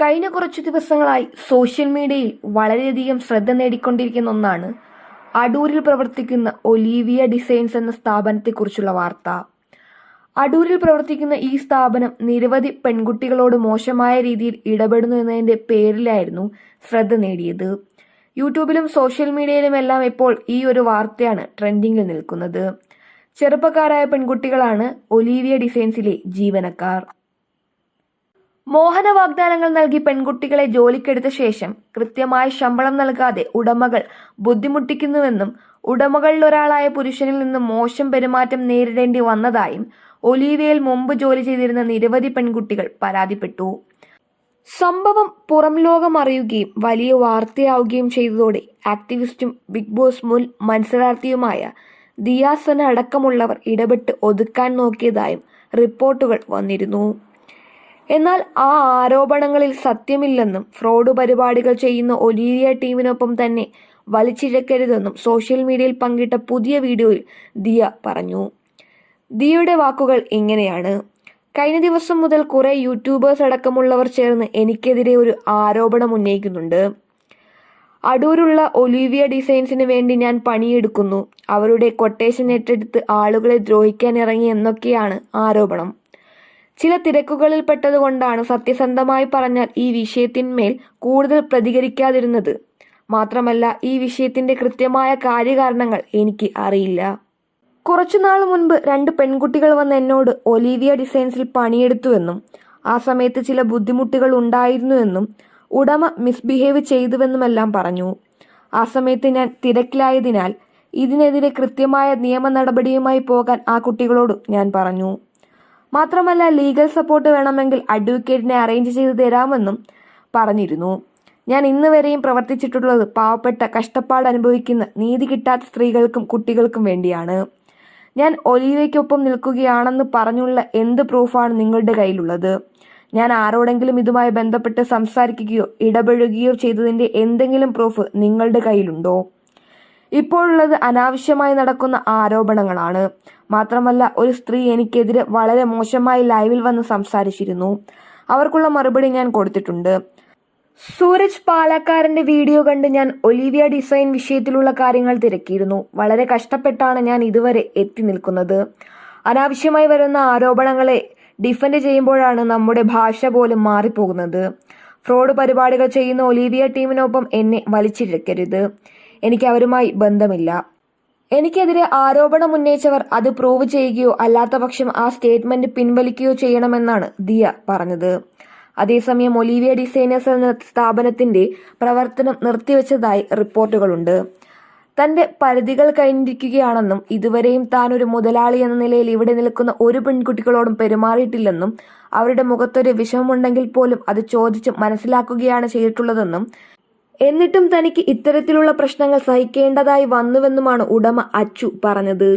കഴിഞ്ഞ കുറച്ചു ദിവസങ്ങളായി സോഷ്യൽ മീഡിയയിൽ വളരെയധികം ശ്രദ്ധ നേടിക്കൊണ്ടിരിക്കുന്ന ഒന്നാണ് അടൂരിൽ പ്രവർത്തിക്കുന്ന ഒലീവിയ ഡിസൈൻസ് എന്ന സ്ഥാപനത്തെക്കുറിച്ചുള്ള വാർത്ത. അടൂരിൽ പ്രവർത്തിക്കുന്ന ഈ സ്ഥാപനം നിരവധി പെൺകുട്ടികളോട് മോശമായ രീതിയിൽ ഇടപെടുന്നു എന്നതിന്റെ പേരിലായിരുന്നു ശ്രദ്ധ നേടിയത്. യൂട്യൂബിലും സോഷ്യൽ മീഡിയയിലുമെല്ലാം ഇപ്പോൾ ഈ ഒരു വാർത്തയാണ് ട്രെൻഡിങ്ങിൽ നിൽക്കുന്നത്. ചെറുപ്പക്കാരായ പെൺകുട്ടികളാണ് ഒലീവിയ ഡിസൈൻസിലെ ജീവനക്കാർ. മോഹന വാഗ്ദാനങ്ങൾ നൽകി പെൺകുട്ടികളെ ജോലിക്കെടുത്ത ശേഷം കൃത്യമായ ശമ്പളം നൽകാതെ ഉടമകൾ ബുദ്ധിമുട്ടിക്കുന്നുവെന്നും ഉടമകളിൽ ഒരാളായ പുരുഷനിൽ നിന്ന് മോശം പെരുമാറ്റം നേരിടേണ്ടി വന്നതായും ഒലീവിയയിൽ മുമ്പ് ജോലി ചെയ്തിരുന്ന നിരവധി പെൺകുട്ടികൾ പരാതിപ്പെട്ടു. സംഭവം പുറം ലോകം അറിയുകയും വലിയ വാർത്തയാവുകയും ചെയ്തതോടെ ആക്ടിവിസ്റ്റും ബിഗ് ബോസ് മുൻ മത്സരാർത്ഥിയുമായ ദിയാസന അടക്കമുള്ളവർ ഇടപെട്ട് ഒതുക്കാൻ നോക്കിയതായും റിപ്പോർട്ടുകൾ വന്നിരുന്നു. എന്നാൽ ആ ആരോപണങ്ങളിൽ സത്യമില്ലെന്നും ഫ്രോഡ് പരിപാടികൾ ചെയ്യുന്ന ഒലീരിയ ടീമിനൊപ്പം തന്നെ വലിച്ചിഴക്കരുതെന്നും സോഷ്യൽ മീഡിയയിൽ പങ്കിട്ട പുതിയ വീഡിയോയിൽ ദിയ പറഞ്ഞു. ദിയയുടെ വാക്കുകൾ ഇങ്ങനെയാണ്. കഴിഞ്ഞ ദിവസം മുതൽ കുറെ യൂട്യൂബേഴ്സ് അടക്കമുള്ളവർ ചേർന്ന് എനിക്കെതിരെ ഒരു ആരോപണം ഉന്നയിക്കുന്നുണ്ട്. അടൂരുള്ള ഒലീവിയ ഡിസൈൻസിന് വേണ്ടി ഞാൻ പണിയെടുക്കുന്നു. അവരുടെ കൊട്ടേഷൻ ഏറ്റെടുത്ത് ആളുകളെ ദ്രോഹിക്കാൻ ഇറങ്ങി എന്നൊക്കെയാണ് ആരോപണം. ചില തിരക്കുകളിൽ പെട്ടതുകൊണ്ടാണ് സത്യസന്ധമായി പറഞ്ഞാൽ ഈ വിഷയത്തിന്മേൽ കൂടുതൽ പ്രതികരിക്കാതിരുന്നത്. മാത്രമല്ല ഈ വിഷയത്തിന്റെ കൃത്യമായ കാര്യകാരണങ്ങൾ എനിക്ക് അറിയില്ല. കുറച്ചുനാൾ മുൻപ് രണ്ട് പെൺകുട്ടികൾ വന്ന് എന്നോട് ഒലീവിയ ഡിസൈൻസിൽ പണിയെടുത്തുവെന്നും ആ സമയത്ത് ചില ബുദ്ധിമുട്ടുകൾ ഉണ്ടായിരുന്നുവെന്നും ഉടമ മിസ്ബിഹേവ് ചെയ്തുവെന്നുമെല്ലാം പറഞ്ഞു. ആ സമയത്ത് ഞാൻ തിരക്കിലായതിനാൽ ഇതിനെതിരെ കൃത്യമായ നിയമ നടപടിയുമായി പോകാൻ ആ കുട്ടികളോട് ഞാൻ പറഞ്ഞു. മാത്രമല്ല ലീഗൽ സപ്പോർട്ട് വേണമെങ്കിൽ അഡ്വക്കേറ്റിനെ അറേഞ്ച് ചെയ്തു തരാമെന്നും പറഞ്ഞിരുന്നു. ഞാൻ ഇന്ന് വരെയും പ്രവർത്തിച്ചിട്ടുള്ളത് പാവപ്പെട്ട കഷ്ടപ്പാട് അനുഭവിക്കുന്ന നീതി കിട്ടാത്ത സ്ത്രീകൾക്കും കുട്ടികൾക്കും വേണ്ടിയാണ്. ഞാൻ ഒലീവയ്ക്കൊപ്പം നിൽക്കുകയാണെന്ന് പറഞ്ഞുള്ള എന്ത് പ്രൂഫാണ് നിങ്ങളുടെ കയ്യിലുള്ളത്? ഞാൻ ആരോടെങ്കിലും ഇതുമായി ബന്ധപ്പെട്ട് സംസാരിക്കുകയോ ഇടപഴകുകയോ ചെയ്തതിന്റെ എന്തെങ്കിലും പ്രൂഫ് നിങ്ങളുടെ കയ്യിലുണ്ടോ? ഇപ്പോഴുള്ളത് അനാവശ്യമായി നടക്കുന്ന ആരോപണങ്ങളാണ്. മാത്രമല്ല ഒരു സ്ത്രീ എനിക്കെതിരെ വളരെ മോശമായി ലൈവിൽ വന്ന് സംസാരിച്ചിരുന്നു. അവർക്കുള്ള മറുപടി ഞാൻ കൊടുത്തിട്ടുണ്ട്. സൂരജ് പാലക്കാരന്റെ വീഡിയോ കണ്ട് ഞാൻ ഒലിവിയ ഡിസൈൻ വിഷയത്തിലുള്ള കാര്യങ്ങൾ തിരക്കിയിരുന്നു. വളരെ കഷ്ടപ്പെട്ടാണ് ഞാൻ ഇതുവരെ എത്തി നിൽക്കുന്നത്. അനാവശ്യമായി വരുന്ന ആരോപണങ്ങളെ ഡിഫെൻഡ് ചെയ്യുമ്പോഴാണ് നമ്മുടെ ഭാഷ പോലും മാറിപ്പോകുന്നത്. ഫ്രോഡ് പരിപാടികൾ ചെയ്യുന്ന ഒലീവിയ ടീമിനൊപ്പം എന്നെ വലിച്ചിഴക്കരുത്. എനിക്ക് അവരുമായി ബന്ധമില്ല. എനിക്കെതിരെ ആരോപണം ഉന്നയിച്ചവർ അത് പ്രൂവ് ചെയ്യുകയോ അല്ലാത്ത പക്ഷം ആ സ്റ്റേറ്റ്മെന്റ് പിൻവലിക്കുകയോ ചെയ്യണമെന്നാണ് ദിയ പറഞ്ഞത്. അതേസമയം ഒലീവിയ ഡിസൈനേഴ്സ് എന്ന സ്ഥാപനത്തിന്റെ പ്രവർത്തനം നിർത്തിവെച്ചതായി റിപ്പോർട്ടുകളുണ്ട്. തന്റെ പരിധികൾ കഴിഞ്ഞിരിക്കുകയാണെന്നും ഇതുവരെയും താൻ ഒരു മുതലാളി എന്ന നിലയിൽ ഇവിടെ നിൽക്കുന്ന ഒരു പെൺകുട്ടികളോടും പെരുമാറിയിട്ടില്ലെന്നും അവരുടെ മുഖത്തൊരു വിഷമമുണ്ടെങ്കിൽ പോലും അത് ചോദിച്ച് മനസ്സിലാക്കുകയാണ് ചെയ്തിട്ടുള്ളതെന്നും എന്നിട്ടും തനിക്ക് ഇത്തരത്തിലുള്ള പ്രശ്നങ്ങൾ സഹിക്കേണ്ടതായി വന്നുവെന്നുമാണ് ഉടമ അച്ചു പറഞ്ഞത്.